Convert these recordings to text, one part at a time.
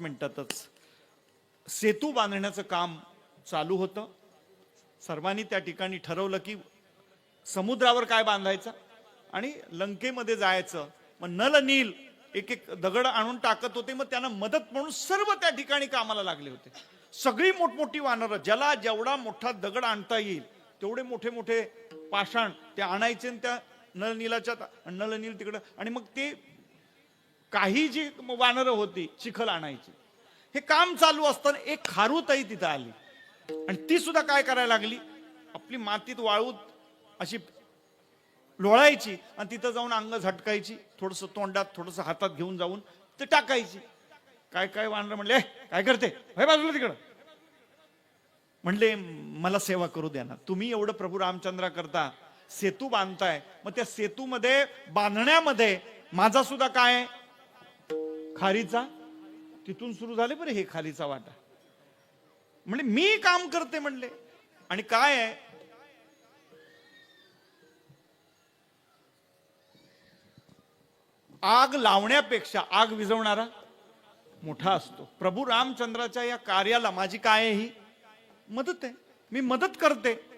मिनिटातच सेतू बांधण्याचं काम चालू होतं. सर्वांनी त्या ठिकाणी ठरवलं की समुद्रावर काय बांधायचं आणि लंकेमध्ये जायचं. मग नल नील एक एक दगड आणून टाकत होते. मग त्यांना मदत म्हणून सर्व त्या ठिकाणी कामाला लागले होते. सगळी मोठमोठी वानरं ज्याला जेवढा मोठा दगड आणता येईल तेवढे मोठे मोठे पाषाण ते आणायचे आणि त्या नलनीलाच्या नलनील तिकडं. आणि मग ते काही जी वानरं होती चिखल आणायची. हे काम चालू असताना एक खारूताई तिथं आली. आणि ती सुद्धा काय करायला लागली? आपली मातीत वाळूत अशी लोळायची आणि तिथं जाऊन अंग झटकायची थोडस तोंडात थोडस हातात घेऊन जाऊन ते टाकायची. काय काय वानर म्हणले काय करते? हे बाजूला तिकडं. म्हणले मला सेवा करू द्या ना. तुम्ही एवढं प्रभू रामचंद्रा करता सेतू बांधताय. मग त्या सेतूमध्ये बांधण्यामध्ये माझा सुद्धा काय खारीचा? तिथून सुरू झाले बरे हे खालीचा वाटा. म्हणजे मी काम करते म्हणले. आणि काय आहे? आग लावण्यापेक्षा आग विझवणारा मोठा असतो. प्रभू रामचंद्राच्या या कार्याला माझी काय आहे ही? मदत आहे. मी मदत करते.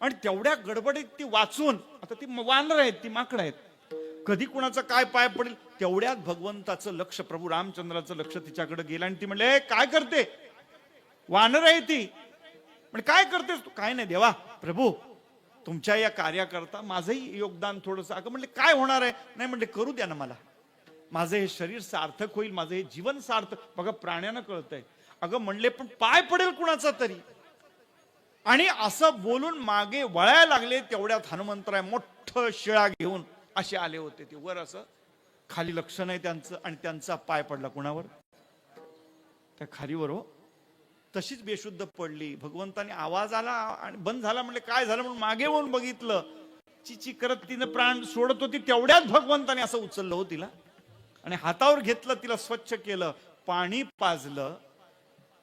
आणि तेवढ्या गडबडीत ती वाचून आता ती वानर आहेत ती माकड आहेत कधी कुणाचं काय पाय पडेल तेवढ्यात भगवंताचं लक्ष प्रभू रामचंद्राचं लक्ष तिच्याकडे गेलं आणि ती म्हणले काय करते? वानर आहे ती. म्हणजे काय करतेस तू? काय नाही देवा प्रभू तुमच्या या कार्याकरता माझंही योगदान थोडस. अगं म्हणले काय होणार आहे? नाही म्हणले करू द्या ना मला. माझं हे शरीर सार्थक होईल माझं हे जीवन सार्थक. बघा प्राण्यानं कळतंय. अगं म्हणले पण पाय पडेल कुणाचा तरी. आणि असं बोलून मागे वळायला लागले तेवढ्यात हनुमंतराय मोठं शिळा घेऊन असे आले होते ते. वर असं खाली लक्ष नाही त्यांचं आणि त्यांचा पाय पडला कुणावर? त्या खालीवर हो. तशीच बेशुद्ध पडली. भगवंताने आवाज आला आणि बंद झाला म्हणले काय झालं? म्हणून मागे वळून बघितलं. चिची करत तिनं प्राण सोडत होती तेवढ्याच भगवंताने असं उचललं हो तिला. आणि हातावर घेतलं तिला स्वच्छ केलं. पाणी पाजलं.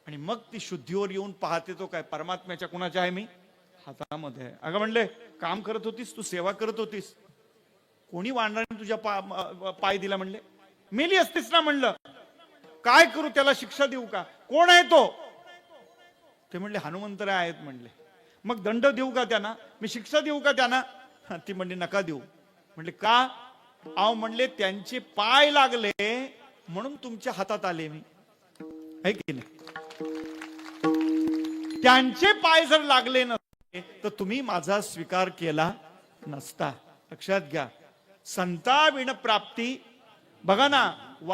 आणि मग ती शुद्धीवर येऊन पाहते तो काय परमात्म्याच्या कुणाच्या आहे मी? हातामध्ये अगं म्हणले काम करत होतीस तू सेवा करत होतीस. कोणी वानराने तुझ्या पा पाय दिला म्हणले? मेली असतेच ना म्हणलं. काय करू त्याला शिक्षा देऊ का? कोण आहे तो? ते म्हणले हनुमंतराय आहेत म्हणले. मग दंड देऊ का त्यांना? मी शिक्षा देऊ का त्यांना? ती म्हणली नका देऊ. म्हणले का? आव म्हणले त्यांचे पाय लागले म्हणून तुमच्या हातात आले मी. आहे की नाही? त्यांचे पाय जर लागले नसते तर तुम्ही माझा स्वीकार केला नसता. लक्षात घ्या. संताविण प्राप्ती. बघा ना